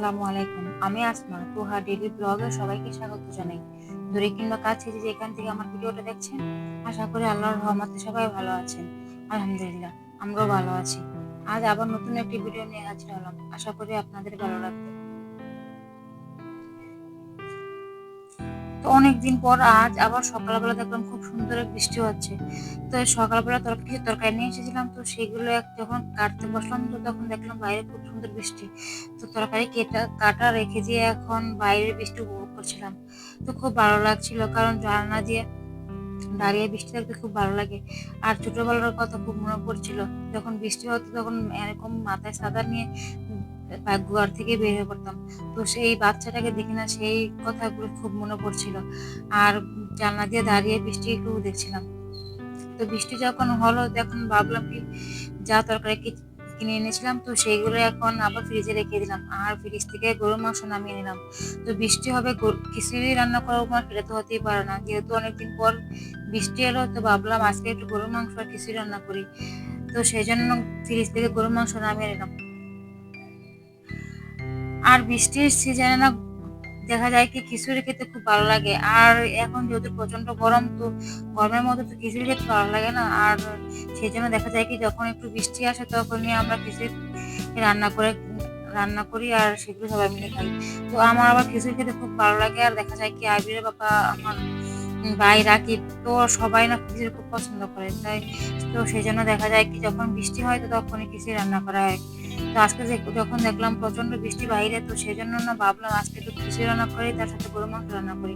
আসসালামু আলাইকুম। আমি আসমা, তোহা ডেলি ব্লগে সবাইকে স্বাগত জানাই। দূরে কিংবা কাছে যে যেখান থেকে আমার ভিডিওটা দেখছেন, আশা করি আল্লাহর রহমতে সবাই ভালো আছেন। আলহামদুলিল্লাহ, আমরাও ভালো আছি। আজ আবার নতুন একটি ভিডিও নিয়ে হাজির হলাম। আশা করি আপনাদের ভালো লাগবে। তো অনেকদিন পর আজ আবার সকালবেলা দেখলাম খুব সুন্দর বৃষ্টি হচ্ছে। তো সকালবেলা তরকারি কিছু তরকারি নিয়ে এসেছিলাম, তো সেগুলো এক- যখন কাটতে বসলাম, তো তখন দেখলাম বাইরে খুব সুন্দর বৃষ্টি। তো তরকারি কেটা কাটা রেখে দিয়ে এখন বাইরে বৃষ্টি উপভোগ করছিলাম। তো খুব ভালো লাগছিল, কারণ জানলা দিয়ে দাঁড়িয়ে বৃষ্টি দেখতে খুব ভালো লাগে। আর ছোটবেলার কথা খুব মনে পড়ছিল, যখন বৃষ্টি হতো তখন এরকম মাথায় সাদা নিয়ে ঘর থেকে বের হয়ে পড়তাম। তো সেই বাচ্চাটাকে দেখি না সেই কথাগুলো খুব মনে পড়ছিল। আর জানলা দিয়ে দাঁড়িয়ে বৃষ্টি একটু দেখছিলাম। তো বৃষ্টি যখন হলো তখন ভাবলাম কি, যা তরকারি কিনে এনেছিলাম, তো সেইগুলো এখন আবার ফ্রিজে রেখে দিলাম। আর ফ্রিজ থেকে গরুর মাংস নামিয়ে নিলাম। তো বৃষ্টি হবে খিচুড়ি রান্না করার উপর সেটা তো হতেই পারে না। যেহেতু অনেকদিন পর বৃষ্টি এলো, তো ভাবলাম আজকে একটু গরুর মাংস আর খিচুড়ি রান্না করি। তো সেই জন্য ফ্রিজ থেকে গরুর মাংস নামিয়ে নিলাম। আর বৃষ্টির সিজনে না দেখা যায় কি খিচুড়ি খেতে খুব ভালো লাগে। আর এখন যেহেতু প্রচণ্ড গরম, তো গরমের মধ্যে তো খিচুড়ি খেতে ভালো লাগে না। আর সেই জন্য দেখা যায় কি যখন একটু বৃষ্টি আসে তখনই আমরা খিচুড়ি রান্না করে, রান্না করি আর সেগুলো সবাই মিলে খাই। তো আমার আবার খিচুড়ি খেতে খুব ভালো লাগে। আর দেখা যায় কি আবিরের বাবা আমার ভাই রাকিব, তো সবাই না খিচুড়ি খুব পছন্দ করে। তাই তো সেই জন্য দেখা যায় কি যখন বৃষ্টি হয় তো তখনই খিচুড়ি রান্না করা হয়। তো আজকে যখন দেখলাম প্রচণ্ড বৃষ্টি বাইরে, তো সেই জন্য না ভাবলাম আজকে একটু খিচুড়ি রান্না করি, তার সাথে গরু মাংস রান্না করি।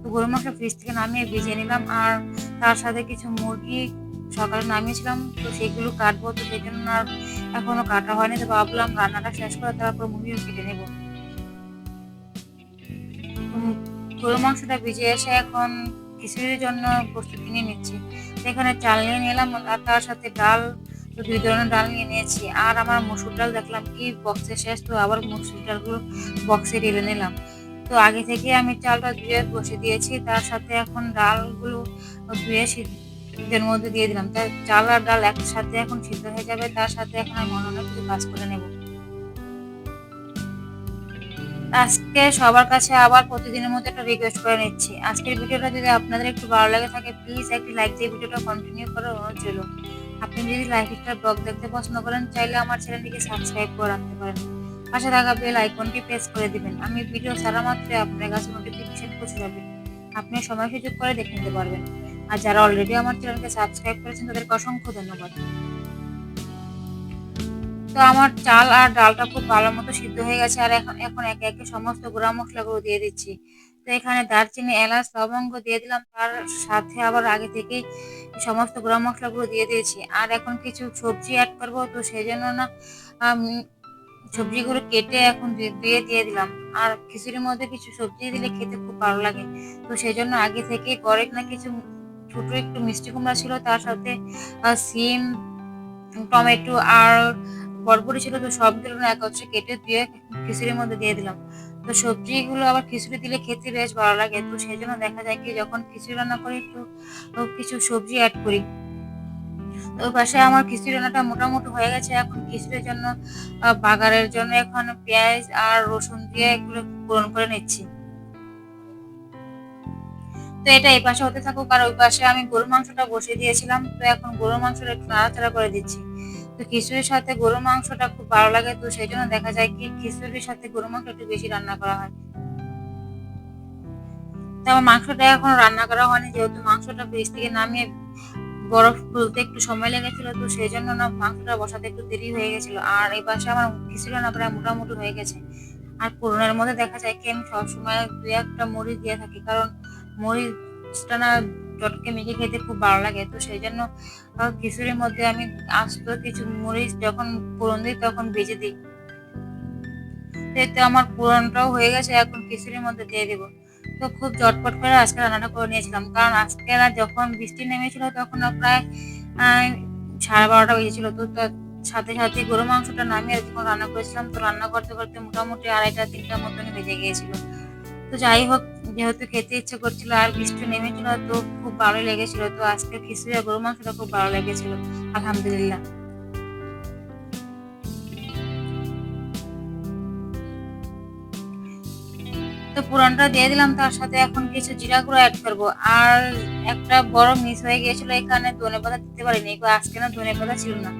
তো গরু মাংস ফ্রিজ থেকে নামিয়ে ভিজিয়ে নিলাম, আর তার সাথে কিছু মুরগি সকালে নামিয়েছিলাম, তো সেগুলো কাটবো, তো সেই জন্য আর এখনও কাটা হয়নি, তো ভাবলাম রান্নাটা শেষ করে তারপর মুরগিও কেটে নেব। গরু মাংসটা ভিজে এসে এখন খিচুড়ির জন্য প্রস্তুতি নিয়ে নিচ্ছি। তো এখানে চাল নিয়ে নিলাম, আর তার সাথে ডাল তো দুই ধরনের ডাল নিয়ে নিয়েছি। আর আমার মসুর ডাল দেখলাম, কি বক্সে শেষ। তো আবার মসুর ডালগুলো বক্সে ঢেলে নিলাম। তো আগে থেকে আমি চালটা ধুয়ে বসে দিয়েছি। তার সাথে এখন ডালগুলো ধুয়ে সিদ্ধের মধ্যে দিয়ে দিলাম। তাই চাল আর ডাল একসাথে এখন সিদ্ধ হয়ে যাবে। তার সাথে এখন আমি অন্য কিছু কাজ করে নেব। আজকে সবার কাছে আবার প্রতিদিনের মতো একটা রিকোয়েস্ট করে নিচ্ছি। আজকের ভিডিওটা যদি আপনাদের একটু ভালো লাগে থাকে প্লিজ একটি লাইক দিয়ে ভিডিওটা কন্টিনিউ করার অনুরোধ আপনি যদি লাইফস্টাইল ব্লগ দেখতে পছন্দ করেন, চাইলে আমার চ্যানেলটিকে সাবস্ক্রাইব করে রাখতে পারেন। পাশে থাকা বেল আইকনটি প্রেস করে দিবেন। আমি ভিডিও ছাড়া মাত্র আপনার কাছে নোটিফিকেশন পৌঁছে যাবে। আপনি সময় সুযোগ করে দেখে নিতে পারবেন। আর যারা অলরেডি আমার চ্যানেলকে সাবস্ক্রাইব করেছেন, তাদেরকে অসংখ্য ধন্যবাদ। তো আমার চাল আর ডালটা খুব ভালো মতো সিদ্ধ হয়ে গেছে, আর এখন এখন একে একে সমস্ত গুঁড়া মশলাগুলো দিয়ে দিচ্ছি। তো এখানে দারচিনি, এলাচ, লবঙ্গ দিয়ে দিলাম। তার সাথে আবার আগে থেকেই সমস্ত গরম মশলাগুলো দিয়ে দিয়েছি। আর এখন কিছু সবজি অ্যাড করব, তো সেই জন্য না সবজিগুলো কেটে এখন দিয়ে দিয়ে দিলাম। আর খিচুড়ির মধ্যে কিছু সবজি দিলে খেতে খুব ভালো লাগে। তো সেই জন্য আগে থেকে করে না, কিছু ছোট একটু মিষ্টি কুমড়া ছিল, তার সাথে সিম, টমেটো আর বরবটি ছিল, তো সবগুলো একত্রে কেটে দিয়ে খিচুড়ির মধ্যে দিয়ে দিলাম। তো সবজিগুলো আবার খিচুড়ি দিলে খেতে বেশ ভালো লাগে। তো সেই জন্য দেখা যায় কি যখন খিচুড়ি রান্না করি একটু কিছু সবজি অ্যাড করি। তো পাশে আমার খিচুড়ি রান্নাটা মোটামুটি হয়ে গেছে। এখন খিচুড়ির জন্য বাগারের জন্য এখন পেঁয়াজ আর রসুন দিয়ে এগুলো পূরণ করে নিচ্ছি। তো এটা এই পাশে হতে থাকুক। আর ওই পাশে আমি গরুর মাংসটা বসিয়ে দিয়েছিলাম। তো এখন গরুর মাংসটা একটু নাড়াচাড়া করে দিচ্ছি। তো খিচুড়ির সাথে গরুর মাংসটা খুব ভালো লাগে, তো সেই জন্য দেখা যায় কি খিচুড়ির সাথে গরুর মাংস একটু বেশি রান্না করা হয়। তো আমার মাংসটা এখন রান্না করা হয়নি, যেহেতু মাংসটা ফ্রিজ থেকে নামিয়ে বরফ তুলতে একটু সময় লেগেছিল, তো সেই জন্য না মাংসটা বসাতে একটু দেরি হয়ে গেছিল। আর এই পাশে আমার খিচুড়ি না প্রায় মোটামুটি হয়ে গেছে। আর পুরনের মধ্যে দেখা যায় কি আমি সবসময় দু একটা মরিচ দিয়ে থাকি, কারণ মরিচটা না চটকে মেখে খেতে খুব ভালো লাগে। তো সেই জন্য খিচুড়ির মধ্যে আমি আস্ত কিছু মরিচ যখন পুরন দিই তখন ভেজে দিই। তো আমার পুরনটাও হয়ে গেছে, এখন খিচুড়ির মধ্যে দিয়ে দেবো। তো খুব চটপট করে আজকে রান্নাটা করে নিয়েছিলাম। কারণ আজকে যখন বৃষ্টি নেমেছিল তখন প্রায় সাড়ে বারোটা বেজেছিল। তো সাথে সাথে গরু মাংসটা নামিয়ে যখন রান্না করেছিলাম। তো রান্না করতে করতে মোটামুটি আড়াইটা, তিনটার মতনই বেজে গিয়েছিল। তো যাই হোক যেহেতু খেতে ইচ্ছে করছিল আর বৃষ্টি নেমেছিল তো খুব ভালো লেগেছিল। তো আজকে খিচুড়ি আর গরু মাংসটা খুব ভালো লেগেছিল, আলহামদুলিল্লাহ। তো পুরানটা দিয়ে দিলাম, তার সাথে এখন কিছু জিরা গুঁড়ো অ্যাড করব। আর একটা বড় মিস হয়ে গিয়েছিল এখানে ধনে পাতা দিতে পারিনি আজকে না ধনে পাতা ছিল না।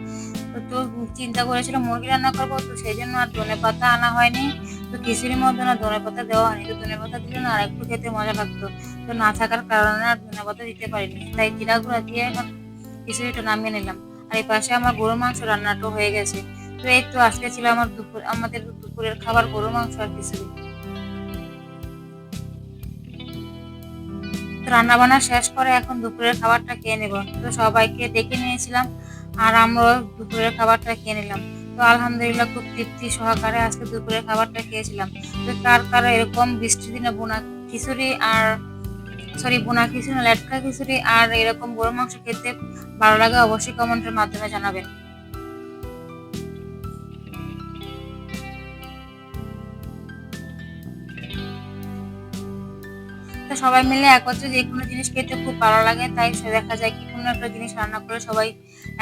তো চিন্তা করেছিল মুরগি রান্না করব, তো সেই জন্য আর ধনে পাতা আনা হয়নি। তো খিচুড়ির মধ্যে না ধনে পাতা দেওয়া হয়নি, তো ধনে পাতা দিলে না আর একটু খেতে মজা লাগতো। তো না থাকার কারণে আর ধনে পাতা দিতে পারিনি। তাই জিরা গুঁড়া দিয়ে এখন খিচুড়িটা নামিয়ে নিলাম। আর এই পাশে আমার গরু মাংস রান্নাটা হয়ে গেছে। তো এই তো আজকে ছিল আমার দুপুর, আমাদের দুপুরের খাবার গরু মাংস আর খিচুড়ি রান্না বান্না শেষ করে এখন দুপুরের খাবারটা খেয়ে নেব। তো সবাইকে ডেকে নিয়েছিলাম আর আমরাও দুপুরের খাবারটা খেয়ে নিলাম। তো আলহামদুলিল্লাহ খুব তৃপ্তি সহকারে আজকে দুপুরের খাবারটা খেয়েছিলাম। তো কার কার এরকম বৃষ্টির দিনে বোনা খিচুড়ি আর সরি, বোনা খিচুড়ি লেটকা খিচুড়ি আর এরকম গরু মাংস খেতে ভালো লাগে অবশ্যই কমেন্টের মাধ্যমে জানাবেন। তো সবাই মিলে একত্রে যে কোনো জিনিস খেতে খুব ভালো লাগে, তাই সে দেখা যায় কি কোনো একটা জিনিস রান্না করে সবাই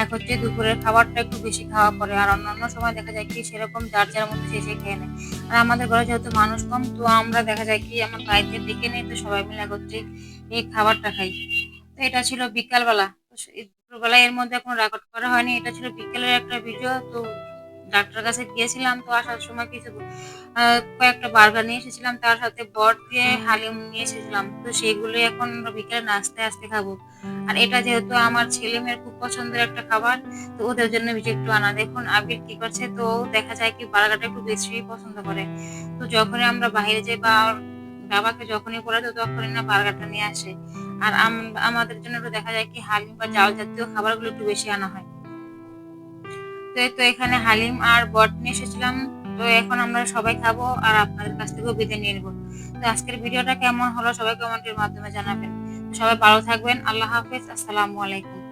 একত্রে দুপুরের খাবারটা একটু বেশি খাওয়া পড়ে আর অন্যান্য সময় দেখা যায় কি সেরকম যার যার মধ্যে সে খেয়ে নেয়। আর আমাদের ঘরে যেহেতু মানুষ কম, তো আমরা দেখা যায় কি আমার বাড়িতে ডেকে নেই, তো সবাই মিলে একত্রে এই খাবারটা খাই। তো এটা ছিল বিকালবেলা। দুপুরবেলা এর মধ্যে এখন রেকর্ড করা হয়নি, এটা ছিল বিকেলের একটা ভিডিও তো ডাক্তার কাছে গিয়েছিলাম তো আসার সময় কিছু কয়েকটা বার্গার নিয়ে এসেছিলাম তার সাথে বট দিয়ে হালিম নিয়ে এসেছিলাম। তো সেগুলো এখন আমরা বিকেলে নাস্তে আসতে খাব। আর এটা যেহেতু আমার ছেলে মেয়ের খুব পছন্দের একটা খাবার তো ওদের জন্য বেশি একটু আনা। দেখুন আবির কি করছে তো দেখা যায় কি বার্গারটা একটু বেশি পছন্দ করে। তো যখনই আমরা বাইরে যাই বা বাবাকে যখনই পড়ে তো তখনই না বার্গারটা নিয়ে আসে। আর আম- আমাদের জন্য একটু দেখা যায় কি হালিম বা চাল জাতীয় খাবারগুলো একটু বেশি আনা হয়। তো তো এখানে হালিম আর বট নিয়ে এসেছিলাম। তো এখন আমরা সবাই খাব আর আপনাদের কাছ থেকেও বিদায় নিয়ে নেব। তো আজকের ভিডিওটা কেমন হলো সবাই কমেন্টের মাধ্যমে জানাবেন। সবাই ভালো থাকবেন। আল্লাহ হাফেজ। আসসালামু আলাইকুম।